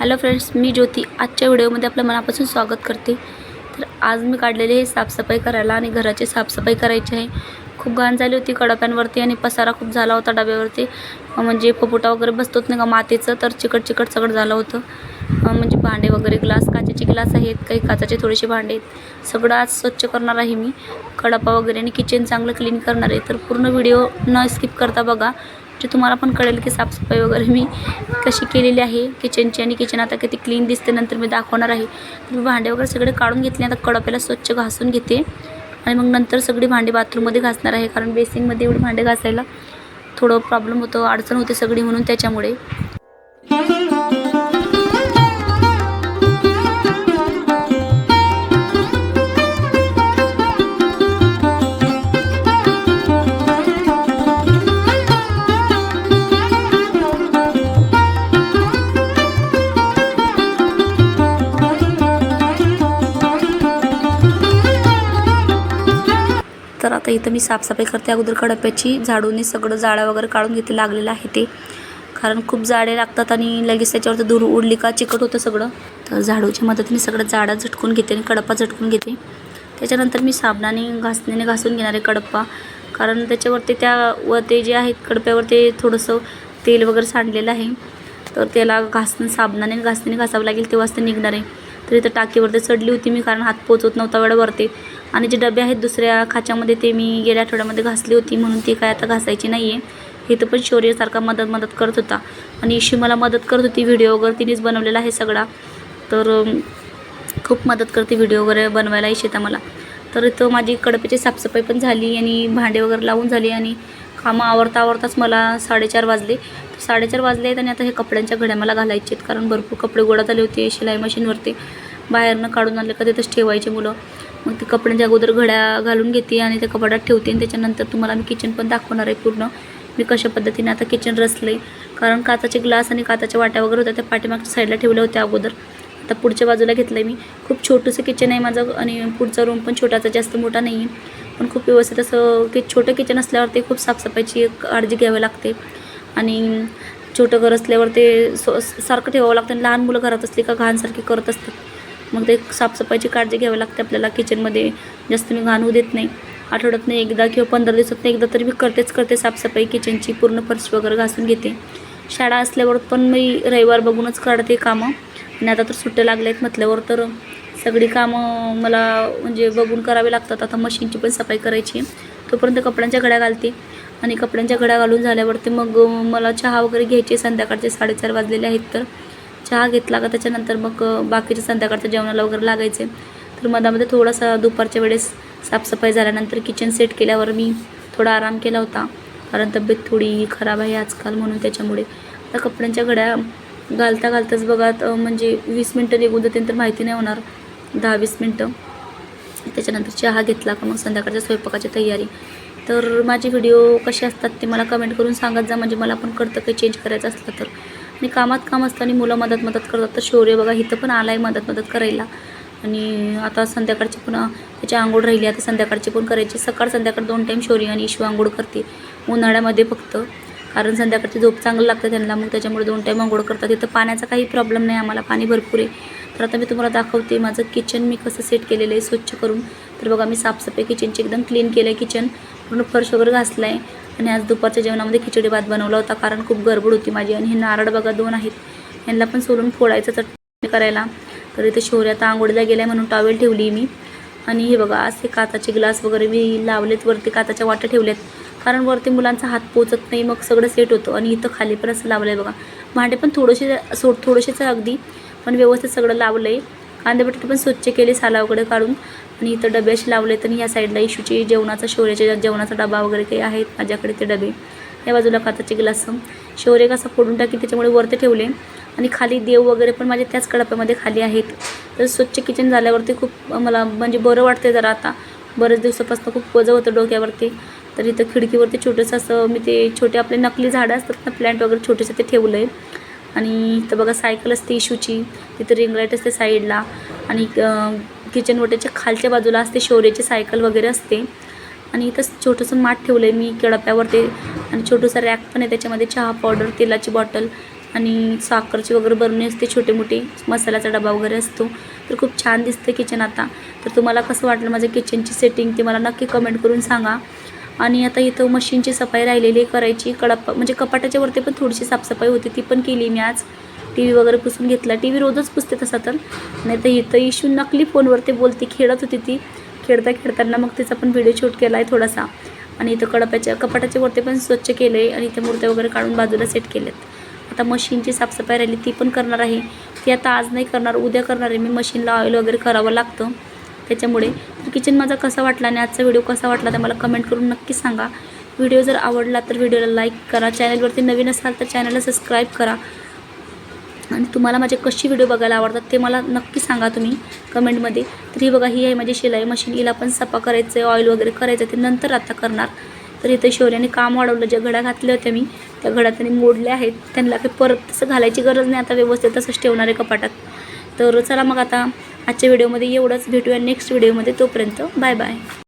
Hello friends मी ज्योती. आजच्या व्हिडिओमध्ये आपलं मनापासून स्वागत करते. तर आज मी काढलेले हे साफसफाई करायला आणि घराची साफसफाई करायची आहे. खूप घाण झाली होती कडाप्यांवरती आणि पसारा खूप झाला होता डब्यावरती. म्हणजे पपोटा वगैरे बसतोच नाही का मातीचं तर चिकट चिकट सगळं झालं होतं. म्हणजे भांडे वगैरे ग्लास काचेचे ग्लास आहेत काही काचाचे थोडेसे भांडे आहेत. सगळं आज स्वच्छ करणार आहे मी. कडापा वगैरे आणि किचन चांगलं क्लीन करणार आहे. तर पूर्ण व्हिडिओ न स्किप करता बघा. जे तुम्हाला पण कळेल की साफसफाई वगैरे मी कशी केलेली आहे. किचनची आणि किचन आता किती क्लीन दिसते नंतर मी दाखवणार आहे. मी भांडे वगैरे सगळे काढून घेतले आता कडप्याला स्वच्छ घासून घेते. आणि मग नंतर सगळी भांडी बाथरूममध्ये घासणार आहे कारण बेसिनमध्ये एवढी भांडे घासायला थोडं प्रॉब्लेम होतो अडचण होते सगळी म्हणून त्याच्यामुळे. तर आता इथं मी साफसफाई करते. अगोदर कडप्याची झाडूने सगळं जाळं वगैरे काढून घेते लागलेलं आहे ते. कारण खूप जाडे लागतात आणि लगेच त्याच्यावरती धूर उडली का चिकट होतं सगळं. तर झाडूच्या मदतीने सगळं जाडा झटकून घेते आणि कडप्पा झटकून घेते. त्याच्यानंतर मी साबणाने घासण्याने घासून घेणार आहे कडप्पा. कारण त्याच्यावरती त्या व ते जे आहेत कडप्यावर ते थोडंसं तेल वगैरे सांडलेलं आहे. तर त्याला घासणं साबणाने घासण्याने घासावं लागेल तेव्हाच ते निघणार आहे. तर इथं टाकीवरती चढली होती मी कारण हात पोचवत नव्हता वेळेवरती. आणि जे डबे आहेत दुसऱ्या खाच्यामध्ये ते मी गेल्या आठवड्यामध्ये घासली होती म्हणून ती काय आता घासायची नाही आहे इथं पण शौर्यसारखा मदत मदत करत होता. आणि इशी मला मदत करत होती व्हिडिओ वगैरे तिनेच बनवलेला आहे सगळा. तर खूप मदत करते व्हिडिओ वगैरे बनवायला इशिता मला. तर इथं माझी कडप्याची साफसफाई पण झाली आणि भांडे वगैरे लावून झाली आणि कामं आवरता आवरताच मला साडेचार वाजले. तर साडेचार वाजले आहेत आणि आता हे कपड्यांच्या घड्या मला घालायचे आहेत कारण भरपूर कपडे गोळा झाले होते शिलाई मशीनवरती. बाहेरनं काढून आणले का तिथंच ठेवायचे मुलं. मग ते कपड्यांच्या अगोदर घड्या घालून घेते आणि त्या कपाटात ठेवते आणि त्याच्यानंतर तुम्हाला मी किचन पण दाखवणार आहे पूर्ण. मी कशा पद्धतीने आता किचन रचले कारण काचाचे ग्लास आणि काचाच्या वाट्या वगैरे होत्या त्या पाठीमागच्या साईडला ठेवल्या होत्या अगोदर. आता पुढच्या बाजूला घेतलं आहे मी. खूप छोटंसं किचन आहे माझं आणि पुढचा रूम पण छोटाचा जास्त मोठा नाही आहे पण खूप व्यवस्थित असं की छोटं किचन असल्यावर ते खूप साफसफाईची काळजी घ्यावी लागते. आणि छोटं घर असल्यावर ते सो सारखं ठेवावं लागतं. आणि लहान मुलं घरात असली का घाणसारखी करत असतात. मग ते साफसफाईची काळजी घ्यावी लागते आपल्याला. किचनमध्ये जास्त मी घाण होऊ देत नाही. आठवड्यातनं एकदा किंवा पंधरा दिवसातनं एकदा तरी मी करतेच करते साफसफाई. किचनची पूर्ण फर्श वगैरे घासून घेते. शाळा असल्यावर पण मी रविवार बघूनच काढते कामं. आणि आता तर सुट्ट्या लागल्या आहेत म्हटल्यावर तर सगळी कामं मला म्हणजे बघून करावी लागतात. आता मशीनची पण सफाई करायची आहे. तोपर्यंत कपड्यांच्या घड्या घालते. आणि कपड्यांच्या घड्या घालून झाल्यावरती मग मला चहा वगैरे घ्यायची संध्याकाळचे साडेचार वाजलेले आहेत तर चहा घेतला का त्याच्यानंतर मग बाकीच्या संध्याकाळच्या जेवणाला वगैरे लागायचे. तर मधामध्ये थोडासा दुपारच्या वेळेस साफसफाई झाल्यानंतर किचन सेट केल्यावर मी थोडा आराम केला होता. कारण तब्येत थोडी खराब आहे आजकाल म्हणून त्याच्यामुळे. आता कपड्यांच्या घड्या घालता घालताच बघा म्हणजे वीस मिनटं निघून जाते तर माहिती नाही होणार. दहा वीस मिनटं. त्याच्यानंतर चहा घेतला का मग संध्याकाळच्या स्वयंपाकाची तयारी. तर माझे व्हिडिओ कसे असतात ते मला कमेंट करून सांगत जा. म्हणजे मला पण कळतं काही चेंज करायचं असलं तर. आणि कामात काम असतं आणि मुलं मदत मदत करतात. तर शौर्य बघा इथं पण आला आहे मदत मदत करायला. आणि आता संध्याकाळची पण त्याची आंघोळ राहिली आता संध्याकाळची पण करायची. सकाळ संध्याकाळ दोन टाईम शौर्य आणि इशू आंघोळ करते. उन्हाळ्यामध्ये फक्त. कारण संध्याकाळची झोप चांगलं लागतं त्यांना मग त्याच्यामुळे दोन टाईम आंघोळ करतात. इथं पाण्याचा काही प्रॉब्लेम नाही आम्हाला पाणी भरपूर आहे. तर आता मी तुम्हाला दाखवते माझं किचन मी कसं सेट केलेलं आहे स्वच्छ करून. तर बघा मी साफसफाई किचनची एकदम क्लीन केलं आहे किचन पूर्ण फर्श वगैरे घासला आहे आणि आज दुपारच्या जेवणामध्ये खिचडी भात बनवला होता कारण खूप गडबड होती माझी आणि हे नारळ बघा दोन आहेत. यांना पण सोलून फोडायचं चटणी करायला. तर इथे शौर्य आता आंघोळीला गेल्या आहे म्हणून टॉवेल ठेवली मी. आणि हे बघा असे काचाचे ग्लास वगैरे मी लावलेत वरती काचाच्या वाट्या ठेवल्यात. कारण वरती मुलांचा हात पोचत नाही मग सगळं सेट होतं आणि इथं खाली पण असं लावलं आहे बघा. भांडे पण थोडेसे सो थोडेसेच अगदी पण व्यवस्थित सगळं लावलं आहे कांदे बटाटे पण स्वच्छ केले साला वगैरे काढून. आणि इथं डबे असे लावले तर ह्या साईडला इशूचे जेवणाचा शौर्याच्या जेवणाचा डबा वगैरे काही आहेत माझ्याकडे ते डबे. या बाजूला काचाचे ग्लास. शौर्य कसा फोडून टाकी त्याच्यामुळे वरती ठेवले. आणि खाली देव वगैरे पण माझ्या त्याच कडाप्यामध्ये खाली आहेत. तर स्वच्छ किचन झाल्यावरती खूप मला म्हणजे बरं वाटते जरा आता. बरेच दिवसापासून खूप वजं होतं डोक्यावरती. तर इथं खिडकीवरती छोटंसं असं मी ते छोटे आपले नकली झाडं असतात ना प्लॅन्ट वगैरे छोटेसे ते ठेवलं आहे आणि इथं बघा सायकल असते इशूची. तिथं रिंगलाईट असते साईडला आणि किचन वट्याच्या खालच्या बाजूला असते शौर्याची सायकल वगैरे असते. आणि इथं छोटंसं माठ ठेवलं आहे मी केळप्यावर ते आणि छोटंसं रॅक पण आहे त्याच्यामध्ये चहा पावडर तेलाची बॉटल आणि साखरची वगैरे बरणी असते छोटे मोठे मसाल्याचा डबा वगैरे असतो. तर खूप छान दिसतं किचन आता. तर तुम्हाला कसं वाटलं माझं किचनची सेटिंग ते मला नक्की कमेंट करून सांगा. आणि आता इथं मशीनची सफाई राहिलेली आहे करायची कडप म्हणजे कपाटाच्या वरती पण थोडीशी साफसफाई होती ती पण केली मी आज. टी व्ही वगैरे पुसून घेतला. टी व्ही रोजच पुसते तसा तर. नाही तर इथं इशू नकली फोनवरती बोलते खेळत होती ती. खेळता खेळताना मग तिचा पण व्हिडिओ शूट केला आहे थोडासा. आणि इथं कडपाच्या कपाटाच्या वरती पण स्वच्छ केलं आहे आणि इथे मूर्त्या वगैरे काढून बाजूला सेट केल्यात. आता मशीनची साफसफाई राहिली ती पण करणार आहे. ती आता आज नाही करणार उद्या करणार आहे. मी मशीनला ऑइल वगैरे करावं लागतं. त्याच्यामुळे तर किचन माझा कसा वाटला आणि आजचा व्हिडिओ कसा वाटला ते मला कमेंट करून नक्की सांगा. व्हिडिओ जर आवडला तर व्हिडिओला लाईक करा. चॅनलवरती नवीन असाल तर चॅनलला सबस्क्राईब करा. आणि तुम्हाला माझे कशी व्हिडिओ बघायला आवडतात ते मला नक्की सांगा तुम्ही कमेंटमध्ये तर ही बघा ही आहे माझी शिलाई मशीन हिला पण सफा करायचं आहे ऑइल वगैरे करायचं आहे ते नंतर आता करणार. तर इथे शौर्याने काम वाढवलं. ज्या घड्या घातल्या होत्या मी त्या घड्या त्यांनी मोडल्या आहेत. त्यांना काही परत तसं घालायची गरज नाही. आता व्यवस्थित तसंच ठेवणार आहे कपाटात. तर चला मग आता आजच्या व्हिडिओमध्ये एवढंच. भेटूया नेक्स्ट व्हिडिओमध्ये. तोपर्यंत बाय बाय